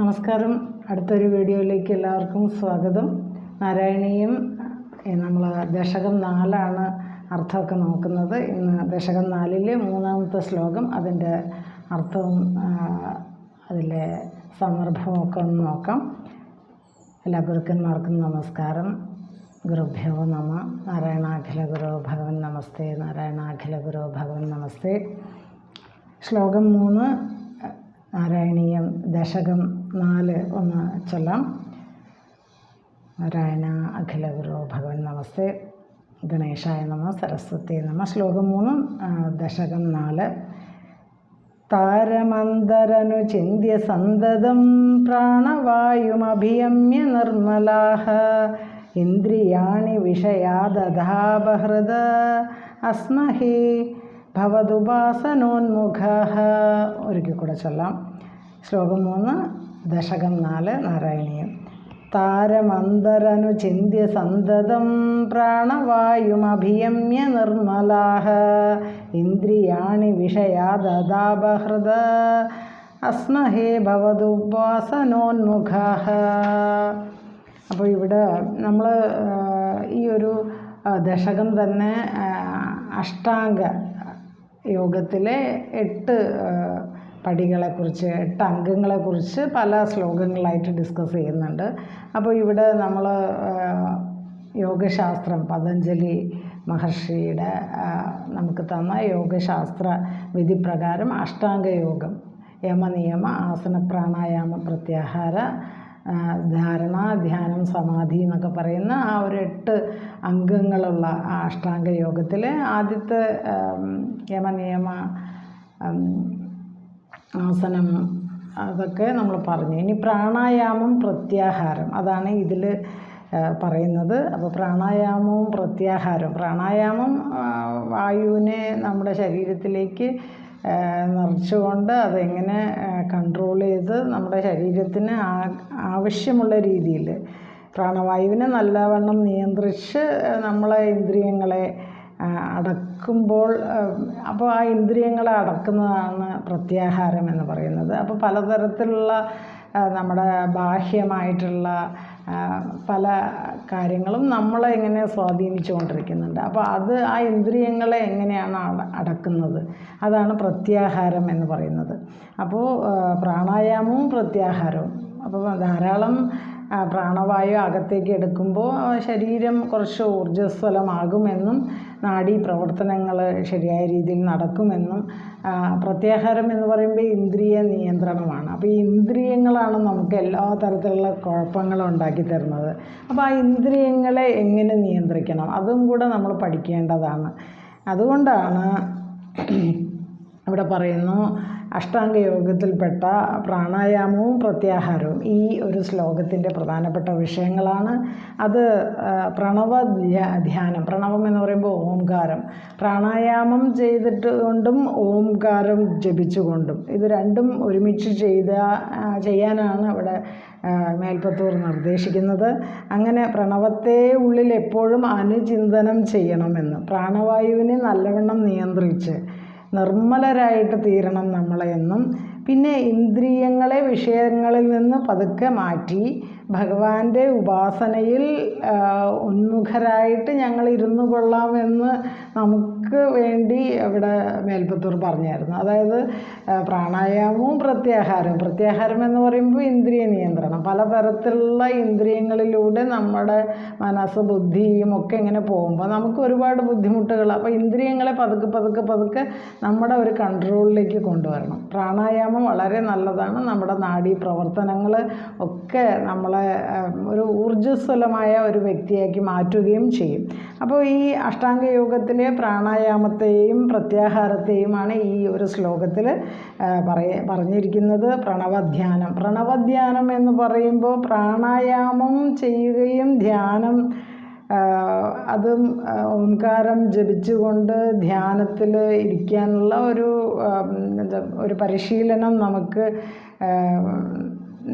നമസ്കാരം. അടുത്തൊരു വീഡിയോയിലേക്ക് എല്ലാവർക്കും സ്വാഗതം. നാരായണീയം നമ്മൾ ദശകം നാലാണ് അർത്ഥമൊക്കെ നോക്കുന്നത്. ഇന്ന് ദശകം നാലിലെ മൂന്നാമത്തെ ശ്ലോകം അതിന്റെ അർത്ഥവും അതിലെ സന്ദർഭമൊക്കെ ഒന്ന് നോക്കാം. എല്ലാ ഗുരുക്കന്മാർക്കും നമസ്കാരം. ഗുരുഭ്യോ നമ. നാരായണാഖില ഗുരു ഭഗവൻ നമസ്തേ. നാരായണാഖില ഗുരു ഭഗവൻ നമസ്തേ. ശ്ലോകം മൂന്ന് നാരായണീയം ദശകം നാല് ഒന്ന് ചൊല്ലാം. നാരായണ അഖില ഗുരു ഭഗവൻ നമസ്തേ. ഗണേശായ നമ സരസ്വതി നമ. ശ്ലോകം മൂന്ന് ദശകം നാല്. താരമന്തരനു ചിന്യ സന്തതം പ്രാണവായുമഭിയമ്യ നിർമ്മലാഹ. ഇന്ദ്രിയാണി വിഷയാദധാപഹൃദ അസ്മഹി ഭവതുപാസനോന്മുഖ ഒരിക്കൽ കൂടെ ചൊല്ലാം. ശ്ലോകം മൂന്ന് ദശകം നാല് നാരായണീയം. താരമന്തരനു ചിന്യ സന്തതം പ്രാണവായുമഭിയമ്യ നിർമ്മലാഹ. ഇന്ദ്രിയാണി വിഷയാദാപഹൃദ അസ്മഹേ ഭവതുപാസനോന്മുഖ അപ്പോൾ ഇവിടെ നമ്മൾ ഈ ഒരു ദശകം തന്നെ അഷ്ടാംഗ യോഗത്തിലെ എട്ട് പടികളെക്കുറിച്ച് എട്ട് അംഗങ്ങളെക്കുറിച്ച് പല ശ്ലോകങ്ങളായിട്ട് ഡിസ്കസ് ചെയ്യുന്നുണ്ട്. അപ്പോൾ ഇവിടെ നമ്മൾ യോഗശാസ്ത്രം പതഞ്ജലി മഹർഷിയുടെ നമുക്ക് തന്ന യോഗശാസ്ത്ര വിധിപ്രകാരം അഷ്ടാംഗയോഗം യമനിയമ ആസന പ്രാണായാമ പ്രത്യാഹാര ധാരണ ധ്യാനം സമാധി എന്നൊക്കെ പറയുന്ന ആ ഒരു എട്ട് അംഗങ്ങളുള്ള ആ അഷ്ടാംഗ യോഗത്തിൽ ആദ്യത്തെ യമനിയമ ആസനം അതൊക്കെ നമ്മൾ പറഞ്ഞു. ഇനി പ്രാണായാമം പ്രത്യാഹാരം. അതാണ് ഇതിൽ പറയുന്നത്. അപ്പോൾ പ്രാണായാമവും പ്രത്യാഹാരവും. പ്രാണായാമം വായുവിനെ നമ്മുടെ ശരീരത്തിലേക്ക് നിറച്ചുകൊണ്ട് അതെങ്ങനെ കൺട്രോൾ ചെയ്ത് നമ്മുടെ ശരീരത്തിന് ആവശ്യമുള്ള രീതിയിൽ പ്രാണവായുവിനെ നല്ലവണ്ണം നിയന്ത്രിച്ച് നമ്മളെ ഇന്ദ്രിയങ്ങളെ അടക്കുമ്പോൾ അപ്പോൾ ആ ഇന്ദ്രിയങ്ങളെ അടക്കുന്നതാണ് പ്രത്യാഹാരം എന്ന് പറയുന്നത്. അപ്പോൾ പലതരത്തിലുള്ള നമ്മുടെ ബാഹ്യമായിട്ടുള്ള പല കാര്യങ്ങളും നമ്മളെ ഇങ്ങനെ സ്വാധീനിച്ചുകൊണ്ടിരിക്കുന്നുണ്ട്. അപ്പോൾ അത് ആ ഇന്ദ്രിയങ്ങളെ എങ്ങനെയാണ് അട- അടക്കുന്നത്? അതാണ് പ്രത്യാഹാരം എന്ന് പറയുന്നത്. അപ്പോൾ പ്രാണായാമവും പ്രത്യാഹാരവും. അപ്പോൾ ധാരാളം പ്രാണവായു അകത്തേക്ക് എടുക്കുമ്പോൾ ശരീരം കുറച്ച് ഊർജസ്വലമാകുമെന്നും നാഡീ പ്രവർത്തനങ്ങൾ ശരിയായ രീതിയിൽ നടക്കുമെന്നും പ്രത്യാഹാരം എന്ന് പറയുമ്പോൾ ഇന്ദ്രിയ നിയന്ത്രണമാണ്. അപ്പോൾ ഈ ഇന്ദ്രിയങ്ങളാണ് നമുക്ക് എല്ലാ തരത്തിലുള്ള കുഴപ്പങ്ങളും ഉണ്ടാക്കി തരുന്നത്. അപ്പോൾ ആ ഇന്ദ്രിയങ്ങളെ എങ്ങനെ നിയന്ത്രിക്കണം? അതും കൂടെ നമ്മൾ പഠിക്കേണ്ടതാണ്. അതുകൊണ്ടാണ് ഇവിടെ പറയുന്നു അഷ്ടാംഗ യോഗത്തിൽപ്പെട്ട പ്രാണായാമവും പ്രത്യാഹാരവും ഈ ഒരു ശ്ലോകത്തിന്റെ പ്രധാനപ്പെട്ട വിഷയങ്ങളാണ്. അത് പ്രണവ ധ്യാനം പ്രണവം എന്ന് പറയുമ്പോൾ ഓംകാരം. പ്രാണായാമം ചെയ്തിട്ട് കൊണ്ടും ഓംകാരം ജപിച്ചുകൊണ്ടും ഇത് രണ്ടും ഒരുമിച്ച് ചെയ്ത ചെയ്യാനാണ് അവിടെ മേൽപ്പത്തൂർ നിർദ്ദേശിക്കുന്നത്. അങ്ങനെ പ്രണവത്തെ ഉള്ളിൽ എപ്പോഴും അനുചിന്തനം ചെയ്യണമെന്ന് പ്രാണവായുവിനെ നല്ലവണ്ണം നിയന്ത്രിച്ച് നിർമ്മലരായിട്ട് തീരണം നമ്മളെന്നും പിന്നെ ഇന്ദ്രിയങ്ങളെ വിഷയങ്ങളിൽ നിന്ന് പതുക്കെ മാറ്റി ഭഗവാന്റെ ഉപാസനയിൽ ഉന്മുഖരായിട്ട് ഞങ്ങൾ ഇരുന്നു കൊള്ളാമെന്ന് നമുക്ക് വേണ്ടി ഇവിടെ മേൽപ്പത്തൂർ പറഞ്ഞായിരുന്നു. അതായത് പ്രാണായാമവും പ്രത്യാഹാരവും. പ്രത്യാഹാരം എന്ന് പറയുമ്പോൾ ഇന്ദ്രിയ നിയന്ത്രണം. പലതരത്തിലുള്ള ഇന്ദ്രിയങ്ങളിലൂടെ നമ്മുടെ മനസ്സ് ബുദ്ധിയും ഒക്കെ ഇങ്ങനെ പോകുമ്പോൾ നമുക്ക് ഒരുപാട് ബുദ്ധിമുട്ടുകൾ അപ്പോൾ ഇന്ദ്രിയങ്ങളെ പതുക്കെ പതുക്കെ പതുക്കെ നമ്മുടെ ഒരു കൺട്രോളിലേക്ക് കൊണ്ടുവരണം. പ്രാണായാമം വളരെ നല്ലതാണ്. നമ്മുടെ നാഡീ പ്രവർത്തനങ്ങൾ ഒക്കെ നമ്മളെ ഒരു ഊർജസ്വലമായ ഒരു വ്യക്തിയാക്കി മാറ്റുകയും ചെയ്യും. അപ്പോൾ ഈ അഷ്ടാംഗ യോഗത്തിലെ പ്രാണായാമത്തെയും പ്രത്യാഹാരത്തെയുമാണ് ഈ ഒരു ശ്ലോകത്തിൽ പറയ പറഞ്ഞിരിക്കുന്നത്. പ്രണവധ്യാനം. പ്രണവധ്യാനം എന്ന് പറയുമ്പോൾ പ്രാണായാമം ചെയ്യുകയും ധ്യാനം അതും ഓംകാരം ജപിച്ചുകൊണ്ട് ധ്യാനത്തിൽ ഇരിക്കാനുള്ള ഒരു ഒരു പരിശീലനം നമുക്ക്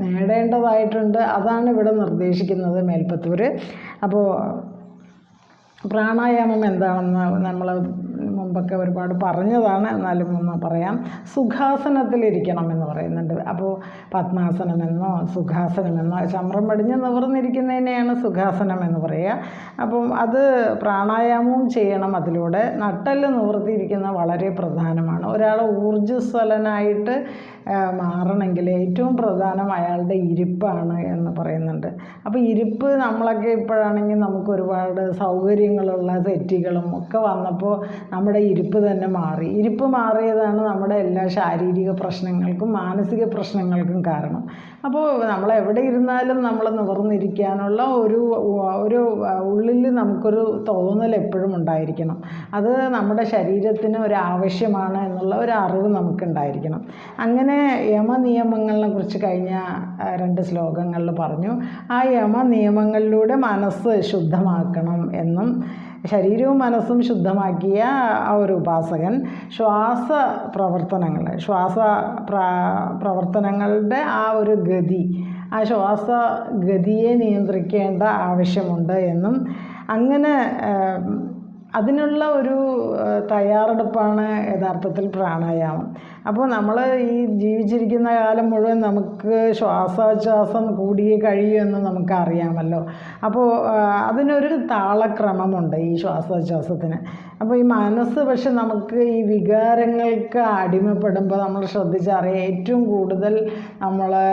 നേടേണ്ടതായിട്ടുണ്ട്. അതാണ് ഇവിടെ നിർദ്ദേശിക്കുന്നത് മേൽപ്പത്തൂർ അപ്പോൾ പ്രാണായാമം എന്താണെന്ന് നമ്മൾ മുമ്പ് മുമ്പൊക്കെ ഒരുപാട് പറഞ്ഞതാണ്. എന്നാലും ഒന്ന് പറയാം. സുഖാസനത്തിലിരിക്കണം എന്ന് പറയുന്നുണ്ട്. അപ്പോൾ പത്മാസനമെന്നോ സുഖാസനമെന്നോ ചമ്രം പടിഞ്ഞ് നിവർന്നിരിക്കുന്നതിനെയാണ് സുഖാസനം എന്ന് പറയുക. അപ്പം അത് പ്രാണായാമവും ചെയ്യണം. അതിലൂടെ നട്ടെല്ല് നിവർത്തിയിരിക്കുന്ന വളരെ പ്രധാനമാണ്. ഒരാൾ ഊർജസ്വലനായിട്ട് മാറണമെങ്കിൽ ഏറ്റവും പ്രധാനം അയാളുടെ ഇരിപ്പാണ് എന്ന് പറയുന്നുണ്ട്. അപ്പോൾ ഇരിപ്പ് നമ്മളൊക്കെ ഇപ്പോഴാണെങ്കിൽ നമുക്ക് ഒരുപാട് സൗകര്യങ്ങളുള്ള സെറ്റികളും ഒക്കെ വന്നപ്പോൾ നമ്മുടെ ഇരിപ്പ് തന്നെ മാറി. ഇരിപ്പ് മാറിയതാണ് നമ്മുടെ എല്ലാ ശാരീരിക പ്രശ്നങ്ങൾക്കും മാനസിക പ്രശ്നങ്ങൾക്കും കാരണം. അപ്പോൾ നമ്മൾ എവിടെ ഇരുന്നാലും നമ്മൾ നിവർന്നിരിക്കാനുള്ള ഒരു ഒരു ഉള്ളിൽ നമുക്കൊരു തോന്നൽ എപ്പോഴും ഉണ്ടായിരിക്കണം. അത് നമ്മുടെ ശരീരത്തിന് ഒരു ആവശ്യമാണ് എന്നുള്ള ഒരു അറിവ് നമുക്കുണ്ടായിരിക്കണം. അങ്ങനെ യമനിയമങ്ങളെ കുറിച്ച് കഴിഞ്ഞ രണ്ട് ശ്ലോകങ്ങളിൽ പറഞ്ഞു ആ യമ നിയമങ്ങളിലൂടെ മനസ്സ് ശുദ്ധമാക്കണം എന്നും ശരീരവും മനസ്സും ശുദ്ധമാക്കിയ ഒരു ഉപാസകൻ ശ്വാസ പ്രവർത്തനങ്ങൾ ശ്വാസ പ്ര പ്രവർത്തനങ്ങളുടെ ആ ഒരു ഗതി ആ ശ്വാസ ഗതിയെ നിയന്ത്രിക്കേണ്ട ആവശ്യമുണ്ട് എന്നും അങ്ങനെ അതിനുള്ള ഒരു തയ്യാറെടുപ്പാണ് യഥാർത്ഥത്തിൽ പ്രാണായാമം. അപ്പോൾ നമ്മൾ ഈ ജീവിച്ചിരിക്കുന്ന കാലം മുഴുവൻ നമുക്ക് ശ്വാസോച്ഛ്വാസം കൂടിയേ കഴിയുമെന്ന് നമുക്ക് അറിയാമല്ലോ അപ്പോൾ അതിനൊരു താളക്രമമുണ്ട് ഈ ശ്വാസോച്ഛ്വാസത്തിന് അപ്പോൾ ഈ മനസ്സ് പക്ഷെ നമുക്ക് ഈ വികാരങ്ങൾക്ക് അടിമപ്പെടുമ്പോൾ നമ്മൾ ശ്രദ്ധിച്ചറിയാം ഏറ്റവും കൂടുതൽ നമ്മളെ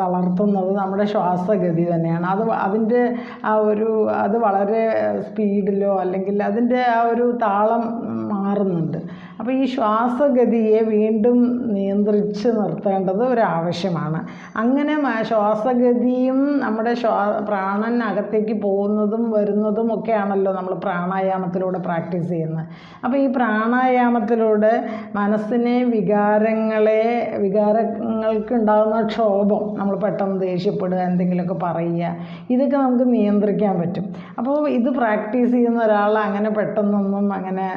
തളർത്തുന്നത് നമ്മുടെ ശ്വാസഗതി തന്നെയാണ്. അത് അതിന്റെ ആ ഒരു അത് വളരെ സ്പീഡിലോ അല്ലെങ്കിൽ അതിന്റെ ആ ഒരു താളം മാറുന്നുണ്ട്. അപ്പോൾ ഈ ശ്വാസഗതിയെ വീണ്ടും നിയന്ത്രിച്ച് നിർത്തേണ്ടത് ഒരാവശ്യമാണ്. അങ്ങനെ ശ്വാസഗതിയും നമ്മുടെ ശ്വാ പ്രാണൻ അകത്തേക്ക് പോകുന്നതും വരുന്നതും ഒക്കെയാണല്ലോ നമ്മൾ പ്രാണായാമത്തിലൂടെ പ്രാക്ടീസ് ചെയ്യുന്നത്. അപ്പോൾ ഈ പ്രാണായാമത്തിലൂടെ മനസ്സിനെ വികാരങ്ങളെ വികാരങ്ങൾക്ക് ഉണ്ടാകുന്ന ക്ഷോഭം നമ്മൾ പെട്ടെന്ന് ദേഷ്യപ്പെടുക എന്തെങ്കിലുമൊക്കെ പറയുക ഇതൊക്കെ നമുക്ക് നിയന്ത്രിക്കാൻ പറ്റും. അപ്പോൾ ഇത് പ്രാക്ടീസ് ചെയ്യുന്ന ഒരാൾ അങ്ങനെ പെട്ടെന്നൊന്നും അങ്ങനെ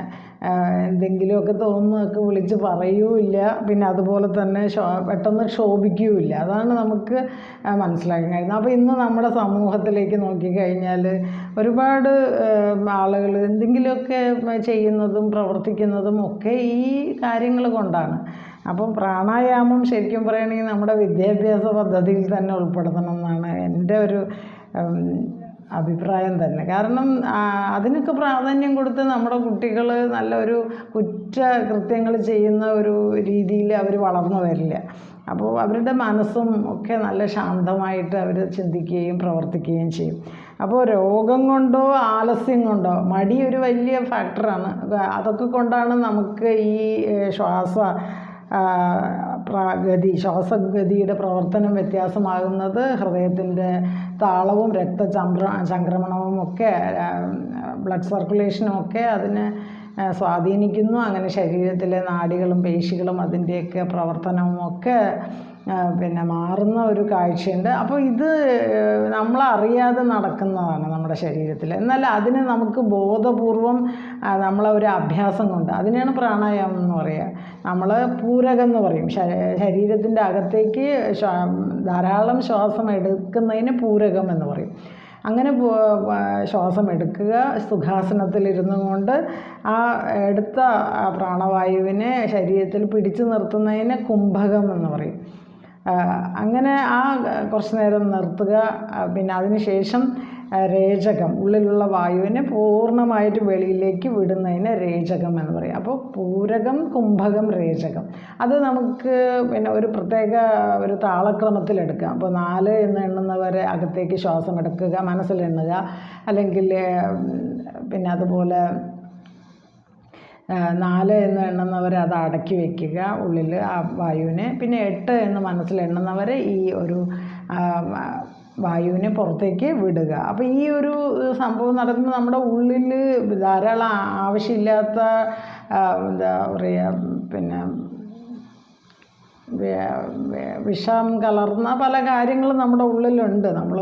എന്തെങ്കിലുമൊക്കെ തോന്നുന്നതൊക്കെ വിളിച്ച് പറയുകയില്ല പിന്നെ അതുപോലെ തന്നെ ക്ഷോ പെട്ടെന്ന് ക്ഷോഭിക്കുകയില്ല അതാണ് നമുക്ക് മനസ്സിലാക്കാൻ കഴിയുന്നത്. അപ്പോൾ ഇന്ന് നമ്മുടെ സമൂഹത്തിലേക്ക് നോക്കിക്കഴിഞ്ഞാൽ ഒരുപാട് ആളുകൾ എന്തെങ്കിലുമൊക്കെ ചെയ്യുന്നതും പ്രവർത്തിക്കുന്നതും ഒക്കെ ഈ കാര്യങ്ങൾ കൊണ്ടാണ്. അപ്പം പ്രാണായാമം ശരിക്കും പറയുകയാണെങ്കിൽ നമ്മുടെ വിദ്യാഭ്യാസ പദ്ധതിയിൽ തന്നെ ഉൾപ്പെടുത്തണം എന്നാണ് എന്റെ ഒരു അഭിപ്രായം തന്നെ. കാരണം അതിനൊക്കെ പ്രാധാന്യം കൊടുത്ത് നമ്മുടെ കുട്ടികൾ നല്ലൊരു കുറ്റകൃത്യങ്ങൾ ചെയ്യുന്ന ഒരു രീതിയിൽ അവർ വളർന്നു വരില്ല. അപ്പോൾ അവരുടെ മനസ്സും ഒക്കെ നല്ല ശാന്തമായിട്ട് അവർ ചിന്തിക്കുകയും പ്രവർത്തിക്കുകയും ചെയ്യും. അപ്പോൾ രോഗം കൊണ്ടോ ആലസ്യം കൊണ്ടോ മടി ഒരു വലിയ ഫാക്ടറാണ് അതൊക്കെ കൊണ്ടാണ് നമുക്ക് ഈ ശ്വാസ ഗതി ശ്വാസഗതിയുടെ പ്രവർത്തനം വ്യത്യാസമാകുന്നത് ഹൃദയത്തിന്റെ താളവും രക്തചംക്ര ചംക്രമണവും ഒക്കെ ബ്ലഡ് സർക്കുലേഷനും ഒക്കെ അതിനെ സ്വാധീനിക്കുന്നു. അങ്ങനെ ശരീരത്തിലെ നാഡികളും പേശികളും അതിന്റെയൊക്കെ പ്രവർത്തനവും ഒക്കെ പിന്നെ മാറുന്ന ഒരു കാഴ്ചയുണ്ട്. അപ്പോൾ ഇത് നമ്മളറിയാതെ നടക്കുന്നതാണ് നമ്മുടെ ശരീരത്തിൽ എന്നാൽ അതിന് നമുക്ക് ബോധപൂർവം നമ്മളെ ഒരു അഭ്യാസം കൊണ്ട് അതിനെയാണ് പ്രാണായാമം എന്ന് പറയുക നമ്മൾ പൂരകം എന്ന് പറയും. ശരീരത്തിന്റെ അകത്തേക്ക് ധാരാളം ശ്വാസം എടുക്കുന്നതിന് പൂരകം എന്ന് പറയും. അങ്ങനെ ശ്വാസം എടുക്കുക സുഖാസനത്തിലിരുന്നു കൊണ്ട് ആ എടുത്ത പ്രാണവായുവിനെ ശരീരത്തിൽ പിടിച്ചു നിർത്തുന്നതിന് കുംഭകം എന്ന് പറയും. അങ്ങനെ ആ കുറച്ച് നേരം നിർത്തുക. പിന്നെ അതിന് ശേഷം രേചകം. ഉള്ളിലുള്ള വായുവിനെ പൂർണമായിട്ട് വെളിയിലേക്ക് വിടുന്നതിന് രേചകം എന്ന് പറയും. അപ്പോൾ പൂരകം കുംഭകം രേചകം. അത് നമുക്ക് പിന്നെ ഒരു പ്രത്യേക ഒരു താളക്രമത്തിലെടുക്കാം. അപ്പോൾ നാല് എന്ന് എണ്ണുന്നവരെ അകത്തേക്ക് ശ്വാസം എടുക്കുക മനസ്സിൽ എണ്ണുക. അല്ലെങ്കിൽ പിന്നെ അതുപോലെ നാല് എന്ന് എണ്ണുന്നവർ അത് അടക്കി വയ്ക്കുക ഉള്ളിൽ ആ വായുവിനെ. പിന്നെ എട്ട് എന്ന് മനസ്സിൽ എണ്ണുന്നവർ ഈ ഒരു വായുവിനെ പുറത്തേക്ക് വിടുക. അപ്പോൾ ഈ ഒരു സംഭവം നടക്കുമ്പോൾ നമ്മുടെ ഉള്ളിൽ ധാരാളം ആവശ്യമില്ലാത്ത എന്താ പറയുക പിന്നെ വിഷം കലർന്ന പല കാര്യങ്ങളും നമ്മുടെ ഉള്ളിലുണ്ട്. നമ്മൾ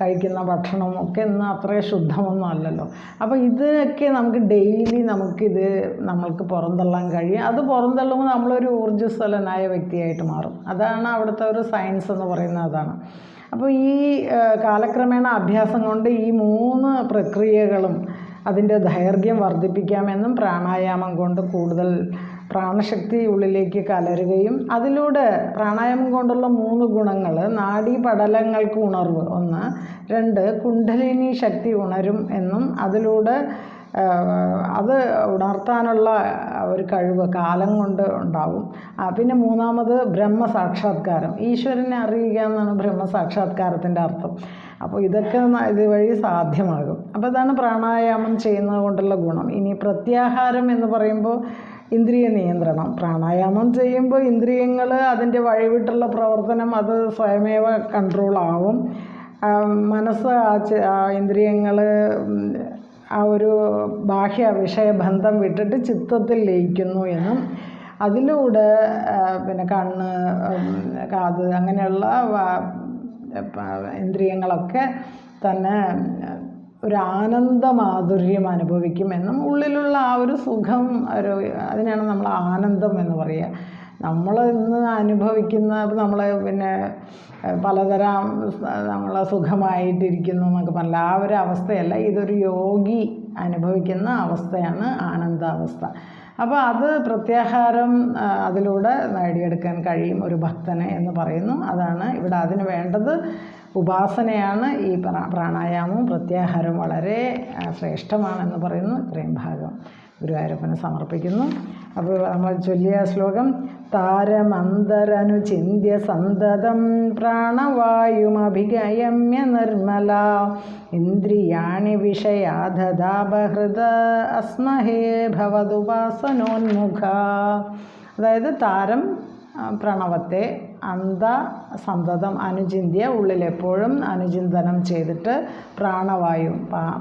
കഴിക്കുന്ന ഭക്ഷണം ഒക്കെ ഇന്ന് അത്രയും ശുദ്ധമൊന്നും അല്ലല്ലോ. അപ്പോൾ ഇതൊക്കെ നമുക്ക് ഡെയിലി നമുക്കിത് നമ്മൾക്ക് പുറന്തള്ളാൻ കഴിയും. അത് പുറന്തള്ളുമ്പോൾ നമ്മളൊരു ഊർജസ്വലനായ വ്യക്തിയായിട്ട് മാറും. അതാണ് അവിടുത്തെ ഒരു സയൻസ് എന്ന് പറയുന്നത് അതാണ്. അപ്പോൾ ഈ കാലക്രമേണ അഭ്യാസം കൊണ്ട് ഈ മൂന്ന് പ്രക്രിയകളും അതിന്റെ ദൈർഘ്യം വർദ്ധിപ്പിക്കാമെന്നും പ്രാണായാമം കൊണ്ട് കൂടുതൽ പ്രാണശക്തി ഉള്ളിലേക്ക് കലരുകയും അതിലൂടെ പ്രാണായാമം കൊണ്ടുള്ള മൂന്ന് ഗുണങ്ങൾ നാഡീപടലങ്ങൾക്ക് ഉണർവ്. ഒന്ന് രണ്ട് കുണ്ഡലിനി ശക്തി ഉണരും എന്നും അതിലൂടെ അത് ഉണർത്താനുള്ള ഒരു കഴിവ് കാലം കൊണ്ട് ഉണ്ടാവും. പിന്നെ മൂന്നാമത് ബ്രഹ്മസാക്ഷാത്കാരം. ഈശ്വരനെ അറിയുക എന്നാണ് ബ്രഹ്മസാക്ഷാത്കാരത്തിന്റെ അർത്ഥം. അപ്പോൾ ഇതൊക്കെ ഇതുവഴി സാധ്യമാകും. അപ്പോൾ ഇതാണ് പ്രാണായാമം ചെയ്യുന്നത് കൊണ്ടുള്ള ഗുണം. ഇനി പ്രത്യാഹാരം എന്ന് പറയുമ്പോൾ ഇന്ദ്രിയ നിയന്ത്രണം. പ്രാണായാമം ചെയ്യുമ്പോൾ ഇന്ദ്രിയങ്ങൾ അതിന്റെ വഴിവിട്ടുള്ള പ്രവർത്തനം അത് സ്വയമേവ ആ, മനസ്സ് ആ ഇന്ദ്രിയങ്ങൾ ആ ഒരു ബാഹ്യ വിഷയബന്ധം വിട്ടിട്ട് ചിത്തത്തിൽ ലയിക്കുന്നു എന്നും അതിലൂടെ പിന്നെ കണ്ണ് കാത് അങ്ങനെയുള്ള ഇന്ദ്രിയങ്ങളൊക്കെ തന്നെ ഒരു ആനന്ദ മാധുര്യം അനുഭവിക്കുമെന്നും ഉള്ളിലുള്ള ആ ഒരു സുഖം ഒരു അതിനാണ് നമ്മൾ ആനന്ദം എന്ന് പറയുക. നമ്മൾ ഇന്ന് അനുഭവിക്കുന്ന നമ്മൾ പിന്നെ പലതരം നമ്മൾ സുഖമായിട്ടിരിക്കുന്നു എന്നൊക്കെ പറഞ്ഞില്ല. ആ ഒരു അവസ്ഥയല്ല ഇതൊരു യോഗി അനുഭവിക്കുന്ന അവസ്ഥയാണ് ആനന്ദാവസ്ഥ. അപ്പോൾ അത് പ്രത്യാഹാരം അതിലൂടെ നേടിയെടുക്കാൻ കഴിയും ഒരു ഭക്തനെ എന്ന് പറയുന്നു. അതാണ് ഇവിടെ അതിന് വേണ്ടത്. ഉപാസനയാണ് ഈ പ്രാ- പ്രാണായാമവും പ്രത്യാഹാരവും വളരെ ശ്രേഷ്ഠമാണെന്ന് പറയുന്നു. ഇത്രയും ഭാഗം ഗുരുവായൂരപ്പന് സമർപ്പിക്കുന്നു. അപ്പോൾ നമ്മൾ ചൊല്ലിയ ശ്ലോകം താരമന്തരനുചിന്യ സന്തതം പ്രാണവായുമഭിഗയമ്യ നിർമ്മല ഇന്ദ്രിയാണി വിഷയാധതാപഹൃത അസ്മഹേ ഭവതുപാസനോന്മുഖ. അതായത് താരം പ്രണവത്തെ അന്ത സന്തതം അനുചിന്തിയ ഉള്ളിലെപ്പോഴും അനുചിന്തനം ചെയ്തിട്ട് പ്രാണവായു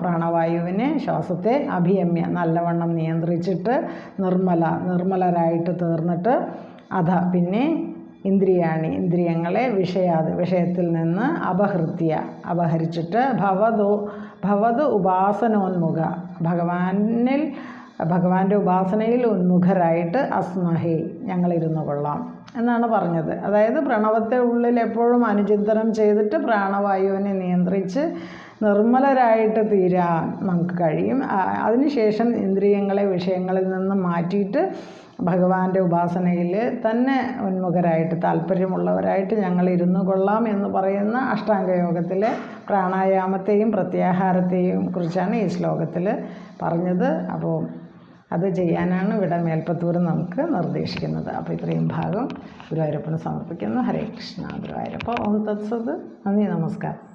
പ്രാണവായുവിനെ ശ്വാസത്തെ അഭിയമ്യ നല്ലവണ്ണം നിയന്ത്രിച്ചിട്ട് നിർമ്മല നിർമ്മലരായിട്ട് തീർന്നിട്ട് അധ പിന്നെ ഇന്ദ്രിയാണി ഇന്ദ്രിയങ്ങളെ വിഷയാത് വിഷയത്തിൽ നിന്ന് അപഹൃത്യ അപഹരിച്ചിട്ട് ഭവതു ഭവത് ഉപാസനോന്മുഖ ഭഗവാനിൽ ഭഗവാന്റെ ഉപാസനയിൽ ഉന്മുഖരായിട്ട് അസ്മഹേ ഞങ്ങളിരുന്നു കൊള്ളാം. എന്നാണ് പറഞ്ഞത്. അതായത് പ്രണവത്തെ ഉള്ളിൽ എപ്പോഴും അനുചിന്തനം ചെയ്തിട്ട് പ്രാണവായുവിനെ നിയന്ത്രിച്ച് നിർമ്മലരായിട്ട് തീരാൻ നമുക്ക് കഴിയും. അതിനുശേഷം ഇന്ദ്രിയങ്ങളെ വിഷയങ്ങളിൽ നിന്ന് മാറ്റിയിട്ട് ഭഗവാന്റെ ഉപാസനയിൽ തന്നെ ഉന്മുഖരായിട്ട് താല്പര്യമുള്ളവരായിട്ട് ഞങ്ങൾ ഇരുന്നു കൊള്ളാം എന്ന് പറയുന്ന അഷ്ടാംഗയോഗത്തിലെ പ്രാണായാമത്തെയും പ്രത്യാഹാരത്തെയും കുറിച്ചാണ് ഈ ശ്ലോകത്തിൽ പറഞ്ഞത്. അപ്പോൾ അത് ചെയ്യാനാണ് ഇവിടെ മേൽപ്പത്തൂർ നമുക്ക് നിർദ്ദേശിക്കുന്നത്. അപ്പോൾ ഇത്രയും ഭാഗം ഗുരുവായൂരപ്പന് സമർപ്പിക്കുന്നു. ഹരേ കൃഷ്ണ ഗുരുവായൂരപ്പ. ഓം തത്സത്. നന്ദി നമസ്കാരം.